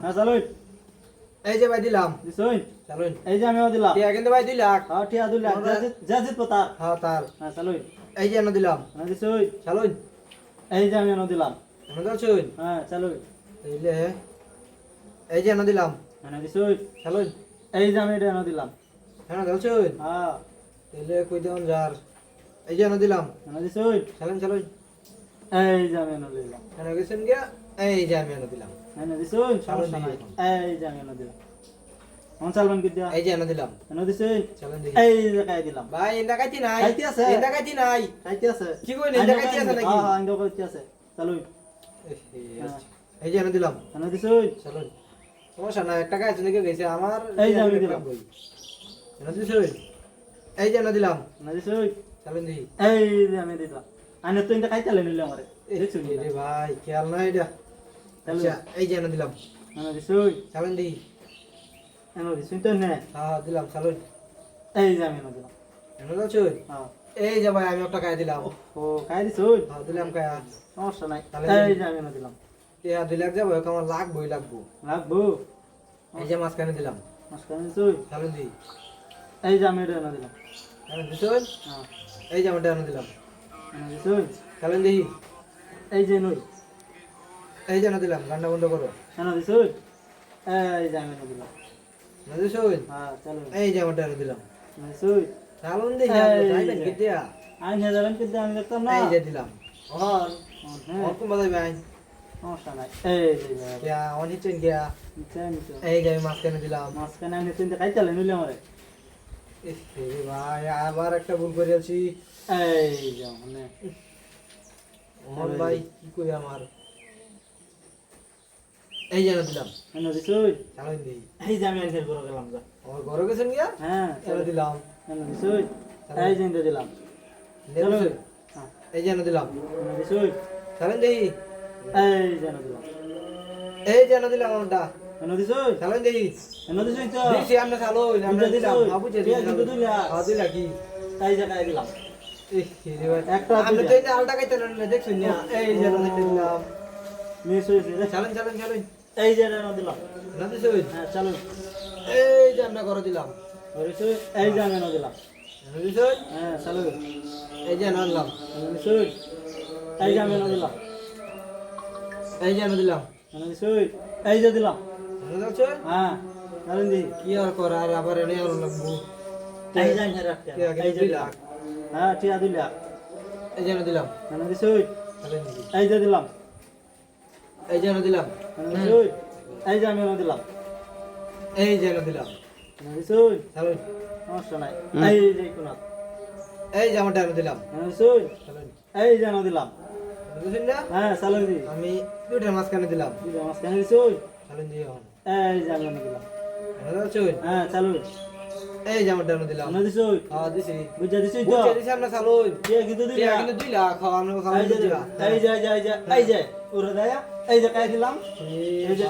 হ্যাঁ চালুন। এই যে ভাই দিলাম। দিছুন? চালুন। এই যে আমিও দিলাম। টিয়া কিন্তু ভাই দুই লাখ হ্যাঁ ঠিক আছে দুলাখ যা জিতবো তার হ্যাঁ তার। হ্যাঁ চালুন। এই যে এনে দিলাম। হ্যাঁ দিছুন। চালুন। এই যে আমি এনে দিলাম। এনে দিলছুন হ্যাঁ চালুন। এইলে এই যে এনে দিলাম। হ্যাঁ দিছুন। চালুন। এই যে আমি এটা এনে দিলাম। এনে দিলছুন হ্যাঁ। এইলে কই দেন যার। এই যে এনে দিলাম। এনে দিছুন। চালুন চালুন। এই যে আমি এনে দিলাম। এনে গেছেন গিয়া। এই যে আমি এনে দিলাম। এনে দিছুন সমস্যা নাই। এই যে আমি এনে দিলাম। চালবেন কি দিয়া এই যে এনে দিলাম। এনে দিছুন চালুন দেখি এই যে কাই দিলাম। ভাই এন্ডা কাইতি নাই। কাইতি আছে? এন্ডা কাইতি নাই। কাইতে আছে? কি কইন এন্ডা কাইতি আছে নাকি? হ্যাঁ হ্যাঁ ইন্দো আছে। চালুন এই যে এনে দিলাম। এনে দিছুন চলুন সমস্যা নাই একটা গাছ লেগে গেছে আমার এই যে আমি দিলাম। এনে দিছুন এই যে এনে দিলাম। এনে দিছুন চালুন দেখি এই যে আমি দিলাম। আনে তো ইন্দা কাইতে আমারে। দেখছুন রে ভাই খেয়াল নাই এটা। আচ্ছা এই যে এনে দিলাম। এনে দিছুন চালুন দেখি। এনে দিছুন তো নে হ্যাঁ দিলাম চালুন। এই যে আমি এনে দিলাম। এনে দিছুন হ্যাঁ। এই যে ভাই আমি একটা গায়ে দিলাম। ও খাই দিছুন হ্যাঁ দিলাম কায়া। সমস্যা নাই। এই যে আমি এনে দিলাম। টিয়া দুই লাখ যাব আমার লাখ বই লাগবো? এই যে মাঝখানে দিলাম। মাঝখানে দিছুন চালুন দি এই যে আমি এটা এনে দিলাম। এনে হ্যাঁ। এই যে আমারটা এনে দিলাম। এনে দিছুন চালুন এই যে নই এই যে এনে দিলাম গান্ডা বন্ধ করো। এনে দিছুন এই যে আমি দিলাম এনে দিছুন হ্যাঁ চলো। এই যে আমারটা দিলাম এনে দিছুন চালুন দেখি এই তাই না যে। কেতিয়া আইন যাবেন কিন্তু আমি দেখতাম না। এই যে দিলাম। হ্যাঁ। অন কোন ভাই সমস্যা নাই। এই যে নিচে এই যে আমি মাঝখানে দিলাম। মাঝখানে আমি তিনটে খাই নিলে আমারে। ভাই আবার একটা ভুল করেছি এই যে মানে। মোহন ভাই কি কই আমার? এই যে এনে দিলাম এনে দিছুন চালুন দি এই যে আমি আইনের করে গেলাম যা। আমার ঘরে গেছেন গিয়া? হ্যাঁ এনে দিলাম। এনে দিছুন এই যে দিলাম। চলো। হ্যাঁ। এই যে দিলাম। দিছুন চালুন দেখি এই যে দিলাম। এই যে দিলাম আমারটা। এনে দিছুন চালুন দেখি এনে দিছুন তো? দিছি আমরা চালো আমরা দিলাম। ঠিক আছে, দিলাম। দুই দুই লাখ কি? এই যে দিলাম। একটা আমি তো আলটা না দেখছুন না এই যে দিলাম মিস। চালুন চালুন চালুন এই যে এনে দিলাম না হ্যাঁ চলুন এই যে আমরা করে দিলাম এই যে আমি এনে দিলাম হ্যাঁ চলুন এই যে এনে দিলাম এই যে আমি এনে দিলাম এই যে এনে দিলাম এই যে দিলাম হ্যাঁ চলুন দি কি আর কর আর আবার এনে আর লাগবো এই যে রাখতে এই যে দিলাম হ্যাঁ আছে দিলাম এই যে দিলাম। চালুন এই যে দিলাম। এই যে দিলাম। এই যে আমি দিলাম। এই যে দিলাম। সমস্যা নাই। এই যে কোনা। এই যে আমারটা এনে দিলাম। চালুন এই যে দিলাম। এনে দিছুন না? হ্যাঁ চলুন দি। আমি দুইটার মাঝখানে দিলাম। এই যে মাঝখানে দিছুন চালুন দিয়ে এখন এই যে আমি দিলাম। হ্যাঁ চলুন এই জামাটা আমারটা এনে দিলাম। না দিছুন হ্যাঁ দিছি। বুঝা দিছুন তো। বুঝা দিছি আমরা চালু কে কিন্তু টিয়া দিলাম কিন্তু দিলা লাখ হ্যাঁ, আমরা খাওয়া এই যে এই যা এই যা এই যা ওরে দায়া। এই যা কাই দিলাম। এই যে